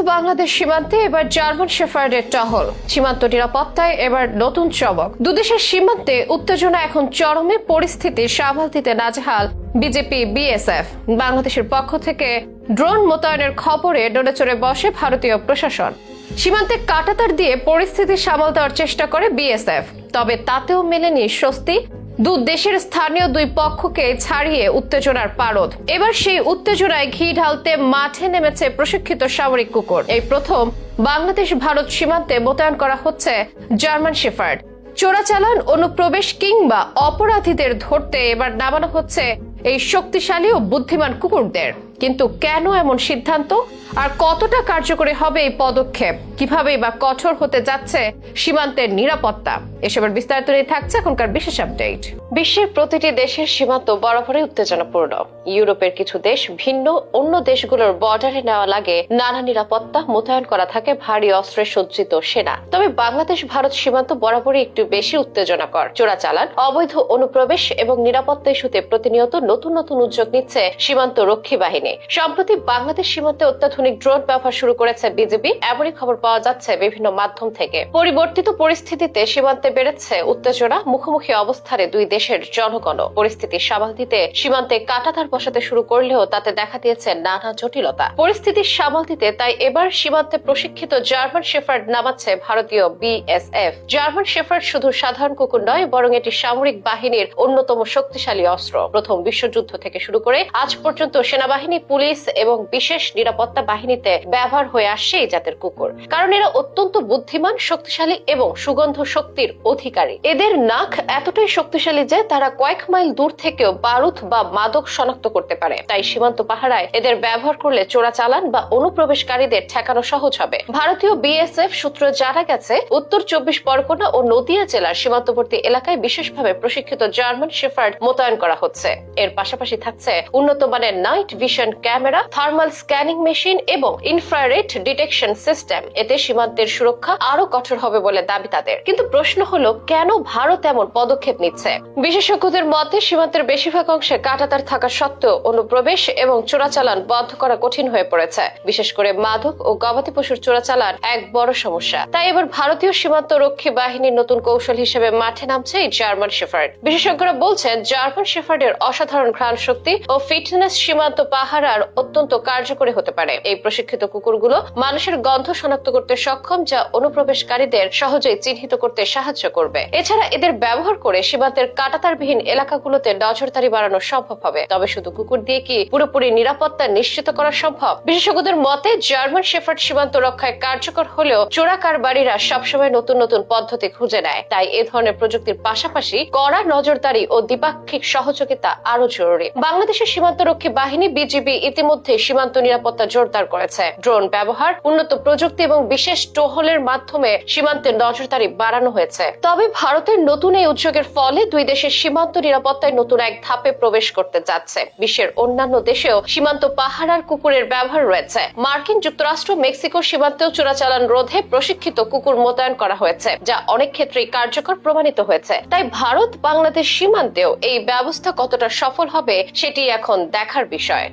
বাংলাদেশ সীমান্তে এবার জার্মান শেফার্ডের টহল। সীমান্ত নিরাপত্তায় এবার নতুন চমক। দুদেশের সীমান্তে উত্তেজনা এখন চরমে, পরিস্থিতি সামাল দিতে নাজেহাল বিজেপি, বিএসএফ। বাংলাদেশের পক্ষ থেকে ড্রোন মোতায়েনের খবরে ডোনেচড়ে বসে ভারতীয় প্রশাসন। সীমান্তে কাটাতার দিয়ে পরিস্থিতি সামাল দেওয়ার চেষ্টা করে বিএসএফ। তবে তাতেও মেলেনি স্বস্তি দু দেশের স্থানীয় দুই পক্ষকে ছাড়িয়ে উত্তেজনার পারদ। এবার সেই উত্তেজনায় ঘি ঢালতে মাঠে নেমেছে প্রশিক্ষিত সামরিক কুকুর। এই প্রথম বাংলাদেশ ভারত সীমান্তে মোতায়েন করা হচ্ছে জার্মান শেফার্ড। চোরাচালান, অনুপ্রবেশ কিংবা অপরাধীদের ধরতে এবার নামানো হচ্ছে এই শক্তিশালী ও বুদ্ধিমান কুকুরদের। কিন্তু কেন এমন সিদ্ধান্ত? আর কতটা কার্যকরী হবে এই পদক্ষেপ? কীভাবে বা কঠোর হতে যাচ্ছে সীমান্তের নিরাপত্তা? এসবের বিস্তারিত নিয়ে থাকছে এখনকার বিশেষ আপডেট। বিশ্বের প্রতিটি দেশের সীমান্ত বরাবরই উত্তেজনাপূর্ণ। ইউরোপের কিছু দেশ ভিন্ন, অন্য দেশগুলোর বর্ডারে নেওয়া লাগে নানা নিরাপত্তা মোতায়েন করা থাকে ভারী অস্ত্রে সজ্জিত সেনা। তবে বাংলাদেশ, ভারত সীমান্ত বরাবরই একটু বেশি উত্তেজনাকর। চোরাচালান, অবৈধ অনুপ্রবেশ এবং নিরাপত্তা ইস্যুতে প্রতিনিয়ত নতুন নতুন উদ্যোগ নিচ্ছে সীমান্ত রক্ষী বাহিনী। সম্প্রতি বাংলাদেশ সীমান্তে অত্যাধুনিক ড্রোন ব্যবহার শুরু করেছে বিজেপি এমনই খবর পাওয়া যাচ্ছে বিভিন্ন মাধ্যম থেকে। পরিবর্তিত পরিস্থিতিতে সীমান্তে বেড়েছে উত্তেজনা, মুখোমুখি অবস্থানে দুই দেশের জনগণ। পরিস্থিতি সামাল দিতে সীমান্তে কাটাতার বসাতে শুরু করলেও তাতে দেখা দিয়েছে নানা জটিলতা। পরিস্থিতি সামাল দিতে তাই এবার সীমান্তে প্রশিক্ষিত জার্মান শেফার্ড নামাচ্ছে ভারতীয় বিএসএফ। জার্মান শেফার্ড শুধু সাধারণ কুকুর নয়, বরং এটি সামরিক বাহিনীর অন্যতম শক্তিশালী অস্ত্র। প্রথম বিশ্বযুদ্ধ থেকে শুরু করে আজ পর্যন্ত সেনাবাহিনী, পুলিশ এবং বিশেষ নিরাপত্তা বাহিনীতে ব্যবহার হয়ে আসছে এই জাতের কুকুর। কারণ এরা অত্যন্ত বুদ্ধিমান, শক্তিশালী এবং সুগন্ধ শক্তির অধিকারী। এদের নাক এতটাই শক্তিশালী যে তারা কয়েক মাইল দূর থেকেও বারুদ বা মাদক শনাক্ত করতে পারে। তাই সীমান্ত পাহারায় এদের ব্যবহার করলে চোরাচালান বা অনুপ্রবেশকারীদের ঠেকানো সহজ হবে। ভারতীয় বিএসএফ সূত্র জানা গেছে, উত্তর চব্বিশ পরগনা ও নদিয়া জেলার সীমান্তবর্তী এলাকায় বিশেষভাবে প্রশিক্ষিত জার্মান শেফার্ড মোতায়েন করা হচ্ছে। এর পাশাপাশি থাকছে উন্নত মানের night vision camera, thermal scanning machine এবং ইনফ্রারেড ডিটেকশন সিস্টেম। এতে সীমান্তের সুরক্ষা আরও কঠোর হবে বলে দাবি তাদের। কিন্তু প্রশ্ন হলো, কেন ভারত এমন পদক্ষেপ নিচ্ছে? বিশেষজ্ঞদের মতে, সীমান্তের বেশিরভাগ অংশে কাটাতার থাকা সত্ত্বেও অনুপ্রবেশ এবং চোরাচালান বন্ধ করা কঠিন হয়ে পড়েছে। বিশেষ করে মাদক ও গবাদি পশুর চোরাচালান এক বড় সমস্যা। তাই এবার ভারতীয় সীমান্ত রক্ষী বাহিনীর নতুন কৌশল হিসেবে মাঠে নামছে এই জার্মান শেফার্ড। বিশেষজ্ঞরা বলছেন, জার্মান শেফার্ডের অসাধারণ ঘ্রাণ শক্তি ও ফিটনেস সীমান্ত পাহারার অত্যন্ত কার্যকরী হতে পারে। এই প্রশিক্ষিত কুকুরগুলো মানুষের গন্ধ শনাক্ত করতে সক্ষম যা অনুপ্রবেশকারীদের সহজেই চিহ্নিত করতে সাহায্য করবে। এছাড়া এদের ব্যবহার করে সীমান্তের কাটাতারবিহীন এলাকাগুলোতে নজরদারি বাড়ানো সম্ভব হবে। তবে শুধু কুকুর দিয়ে কি পুরোপুরি নিরাপত্তা নিশ্চিত করা সম্ভব? বিশেষজ্ঞদের মতে, জার্মান শেফার্ড সীমান্ত রক্ষায় কার্যকর হলেও চোরা কারবারিরা সবসময় নতুন নতুন পদ্ধতি খুঁজে নেয়। তাই এ ধরনের প্রযুক্তির পাশাপাশি কড়া নজরদারি ও দ্বিপাক্ষিক সহযোগিতা আরও জরুরি। বাংলাদেশের সীমান্তরক্ষী বাহিনী বিজিবি ইতিমধ্যে সীমান্ত নিরাপত্তা জোরদার করেছে। ড্রোন ব্যবহার, উন্নত প্রযুক্তি এবং বিশেষ টোহলের মাধ্যমে সীমান্তের নজরদারি বাড়ানো হয়েছে। তবে ভারতের নতুন এই উদ্যোগের ফলে দুই দেশের সীমান্ত নিরাপত্তায় নতুন এক ধাপে প্রবেশ করতে যাচ্ছে। বিশ্বের অন্যান্য দেশেও সীমান্ত পাহারার কুকুরের ব্যবহার রয়েছে। মার্কিন যুক্তরাষ্ট্র মেক্সিকো সীমান্তেও চোরাচালান রোধে প্রশিক্ষিত কুকুর মোতায়েন করা হয়েছে, যা অনেক ক্ষেত্রেই কার্যকর প্রমাণিত হয়েছে। তাই ভারত বাংলাদেশ সীমান্তেও এই ব্যবস্থা কতটা সফল হবে, সেটি এখন দেখার বিষয়।